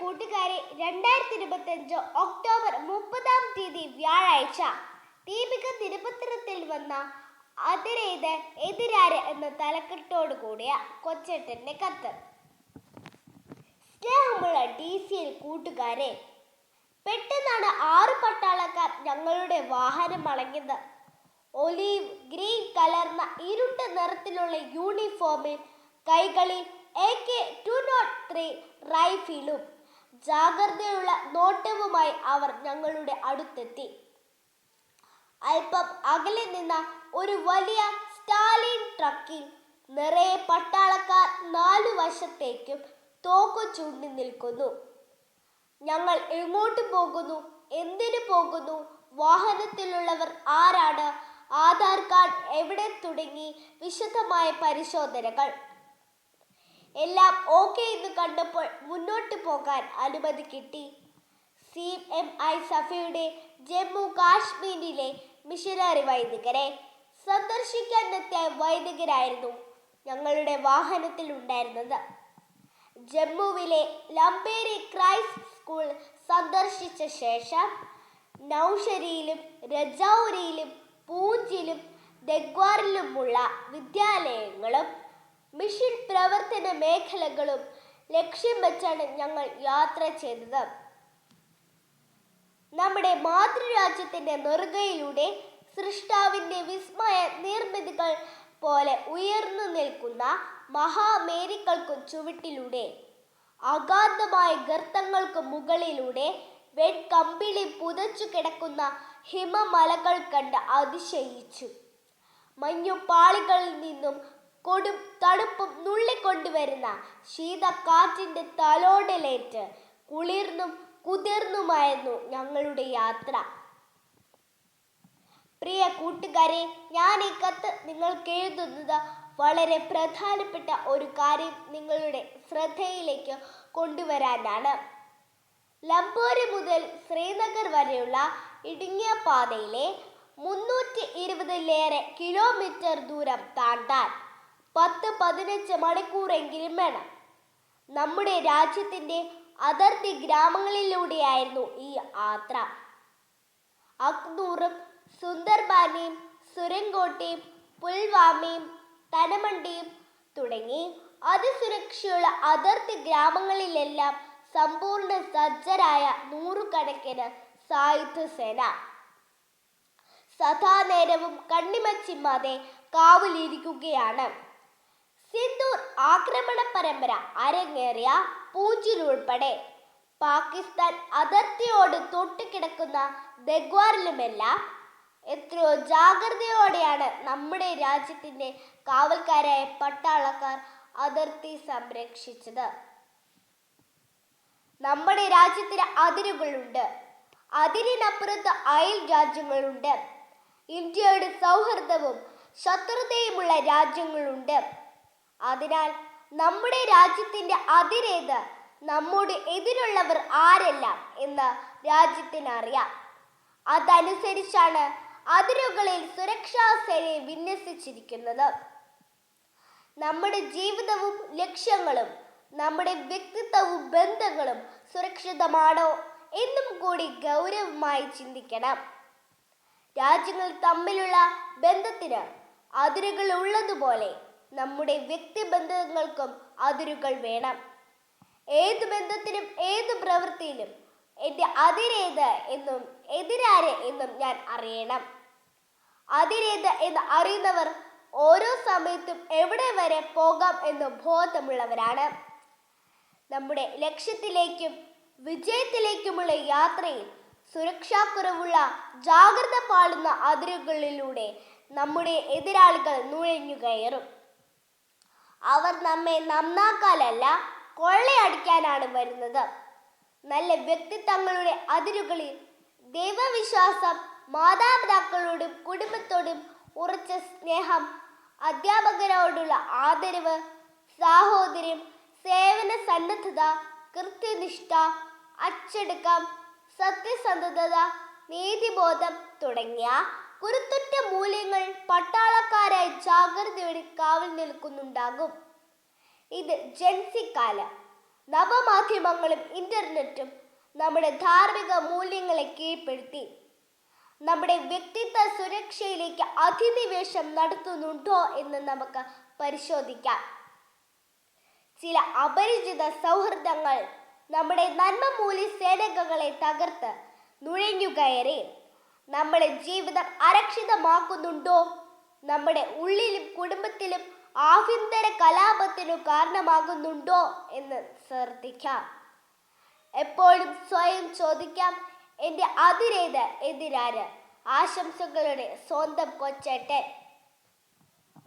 കൂട്ടുകാരെ രണ്ടായിരത്തി ഇരുപത്തഞ്ച് ഒക്ടോബർ മുപ്പതാം തീയതി വ്യാഴാഴ്ച ദീപിക നിരുപത്രത്തിൽ വന്ന അതിരേത് എതിരാര് എന്ന തലക്കെട്ടോട് കൂടിയ കൊച്ചേട്ടന്റെ കത്ത്. സ്നേഹമുള്ള ഡി സിയിൽ കൂട്ടുകാരെ പെട്ടെന്നാണ് ആറ് പട്ടാളക്കാർ ഞങ്ങളുടെ വാഹനം അളഞ്ഞത്. ഒലീവ് ഗ്രീൻ കലർന്ന ഇരുണ്ട നിറത്തിലുള്ള യൂണിഫോമിൽ കൈകളിൽ A K two nought three റൈഫിലും ജാഗ്രതയുള്ള നോട്ടവുമായി അവർ ഞങ്ങളുടെ അടുത്തെത്തി. അല്പം അകലെ നിന്ന ഒരു വലിയ സ്റ്റാലിൻ ട്രക്കിൽ നിറയെ പട്ടാളക്കാർ നാലു വശത്തേക്കും തോക്കു ചൂണ്ടി നിൽക്കുന്നു. ഞങ്ങൾ എങ്ങോട്ട് പോകുന്നു? എന്തിനു പോകുന്നു? വാഹനത്തിലുള്ളവർ ആരാണ്? ആധാർ കാർഡ് എവിടെ തുടങ്ങി? വിശദമായ പരിശോധനകൾ. എല്ലാം ഓക്കെ എന്ന് കണ്ടപ്പോൾ മുന്നോട്ട് പോകാൻ അനുമതി കിട്ടി. സി എം ഐ സഫയുടെ ജമ്മു കാശ്മീരിലെ മിഷനറി വൈദികരെ സന്ദർശിക്കാനെത്തിയ വൈദികരായിരുന്നു ഞങ്ങളുടെ വാഹനത്തിൽ ഉണ്ടായിരുന്നത്. ജമ്മുവിലെ ലംബേരി ക്രൈസ്റ്റ് സ്കൂൾ സന്ദർശിച്ച ശേഷം നൌഷരിയിലും രജൌരിയിലും പൂഞ്ചിലും ദഗ്വാറിലുമുള്ള വിദ്യാലയങ്ങളും മിഷൻ പ്രവർത്തന മേഖലകളും ലക്ഷ്യം വെച്ചാണ് ഞങ്ങൾ യാത്ര ചെയ്തത്. നമ്മുടെ മാതൃരാജ്യത്തിന്റെ നെറുകയിലൂടെ സൃഷ്ടാവിന്റെ വിസ്മയ നിർമ്മിതികൾ പോലെ ഉയർന്നു നിൽക്കുന്ന മഹാമേരികൾക്കു ചുവട്ടിലൂടെ അഗാധമായ ഗർത്തങ്ങൾക്ക് മുകളിലൂടെ വെൺകമ്പിളി പുതച്ചു കിടക്കുന്ന ഹിമമലകൾ കണ്ട് അതിശയിച്ചു. മഞ്ഞുപാളികളിൽ നിന്നും കൊടും തണുപ്പും നുള്ളിക്കൊണ്ടുവരുന്ന ശീതക്കാറ്റിന്റെ തലോടലേറ്റ് കുളിർന്നും കുതിർന്നുമായിരുന്നു ഞങ്ങളുടെ യാത്ര. പ്രിയ കൂട്ടുകാരെ ഞാൻ ഈ കത്ത് നിങ്ങൾക്ക് എഴുതുന്നത് വളരെ പ്രധാനപ്പെട്ട ഒരു കാര്യം നിങ്ങളുടെ ശ്രദ്ധയിലേക്ക് കൊണ്ടുവരാനാണ്. ലംബോരി മുതൽ ശ്രീനഗർ വരെയുള്ള ഇടുങ്ങിയ പാതയിലെ മുന്നൂറ്റി ഇരുപതിലേറെ കിലോമീറ്റർ ദൂരം താണ്ടാൻ പത്ത് പതിനഞ്ച് മണിക്കൂറെങ്കിലും വേണം. നമ്മുടെ രാജ്യത്തിന്റെ അതിർത്തി ഗ്രാമങ്ങളിലൂടെയായിരുന്നു ഈ യാത്ര. അക്നൂറും സുന്ദർബാനിയും സുരങ്കോട്ടയും പുൽവാമയും തനമണ്ടിയും തുടങ്ങി അതിസുരക്ഷയുള്ള അതിർത്തി ഗ്രാമങ്ങളിലെല്ലാം സമ്പൂർണ സജ്ജരായ നൂറുകണക്കിന് സായുധ സേന സദാനേരവും കണ്ണിമച്ചിമ്മാതെ കാവലിരിക്കുകയാണ്. സിന്ദൂർ ആക്രമണ പരമ്പര അരങ്ങേറിയ പൂഞ്ചിലുൾപ്പെടെ. പാകിസ്ഥാൻ അതിർത്തിയോട് തൊട്ടുകിടക്കുന്ന ദഗ്വാറിലുമെല്ലാം എത്രയോ ജാഗ്രതയോടെയാണ് നമ്മുടെ രാജ്യത്തിന്റെ കാവൽക്കാരായ പട്ടാളക്കാർ അതിർത്തി സംരക്ഷിച്ചത്. നമ്മുടെ രാജ്യത്തിന് അതിരുകളുണ്ട്. അതിരിനപ്പുറത്ത് അയൽ രാജ്യങ്ങളുണ്ട്. ഇന്ത്യയുടെ സൗഹൃദവും ശത്രുതയുമുള്ള രാജ്യങ്ങളുണ്ട്. അതിനാൽ നമ്മുടെ രാജ്യത്തിന്റെ അതിരേത് നമ്മോട് എതിരുള്ളവർ ആരെല്ലാം എന്ന് രാജ്യത്തിനറിയാം. അതനുസരിച്ചാണ് അതിരുകളിൽ സുരക്ഷാ സേനയെ വിന്യസിച്ചിരിക്കുന്നത്. നമ്മുടെ ജീവിതവും ലക്ഷ്യങ്ങളും നമ്മുടെ വ്യക്തിത്വവും ബന്ധങ്ങളും സുരക്ഷിതമാണോ എന്നും കൂടി ഗൗരവമായി ചിന്തിക്കണം. രാജ്യങ്ങൾ തമ്മിലുള്ള ബന്ധത്തിന് അതിരുകൾ ഉള്ളതുപോലെ നമ്മുടെ വ്യക്തിബന്ധങ്ങൾക്കും അതിരുകൾ വേണം. ഏത് ബന്ധത്തിലും ഏത് പ്രവൃത്തിയിലും എന്റെ അതിരേത് എന്നും എതിരാര് എന്നും ഞാൻ അറിയണം. അതിരേത് എന്ന് അറിയുന്നവർ ഓരോ സമയത്തും എവിടെ വരെ പോകാം എന്ന് ബോധമുള്ളവരാണ്. നമ്മുടെ ലക്ഷ്യത്തിലേക്കും വിജയത്തിലേക്കുമുള്ള യാത്രയിൽ സുരക്ഷാക്കുറവുള്ള ജാഗ്രത പാടുന്ന അതിരുകളിലൂടെ നമ്മുടെ എതിരാളികൾ നുഴഞ്ഞു കയറും. അവർ നമ്മെ നന്നാക്കാനല്ല കൊള്ളയടിക്കാനാണ് വരുന്നത്. നല്ല വ്യക്തിത്വങ്ങളുടെ അതിരുകളിൽ ദൈവവിശ്വാസം മാതാപിതാക്കളോടും കുടുംബത്തോടും ഉറച്ച സ്നേഹം അധ്യാപകരോടുള്ള ആദരവ് സാഹോദര്യം സേവന സന്നദ്ധത കൃത്യനിഷ്ഠ അച്ചടക്കം സത്യസന്ധത നീതിബോധം തുടങ്ങിയ കുരുത്തുറ്റ മൂല്യങ്ങൾ പട്ടാളക്കാരായി ജാഗ്രതയോടെ കാവൽ നിൽക്കുന്നുണ്ടാകും. ഇത് ജൻസിക്കാലം നവമാധ്യമങ്ങളും ഇന്റർനെറ്റും നമ്മുടെ ധാർമ്മിക മൂല്യങ്ങളെ കീഴ്പ്പെടുത്തി. നമ്മുടെ വ്യക്തിത്വ സുരക്ഷയിലേക്ക് അധിനിവേശം നടത്തുന്നുണ്ടോ എന്ന് നമുക്ക് പരിശോധിക്കാം. ചില അപരിചിത സൗഹൃദങ്ങൾ നമ്മുടെ നന്മ മൂല്യ സേനകളെ തകർത്ത് നുഴഞ്ഞുകയറി നമ്മുടെ ജീവിതം അരക്ഷിതമാക്കുന്നുണ്ടോ? നമ്മുടെ ഉള്ളിലും കുടുംബത്തിലും ആഭ്യന്തര കലാപത്തിനു കാരണമാകുന്നുണ്ടോ എന്ന് ശ്രദ്ധിക്കാം. എപ്പോഴും സ്വയം ചോദിക്കാം എന്റെ അതിരേത് എതിരാര് ആശംസകളുടെ സ്വന്തം കൊച്ചേട്ടൻ.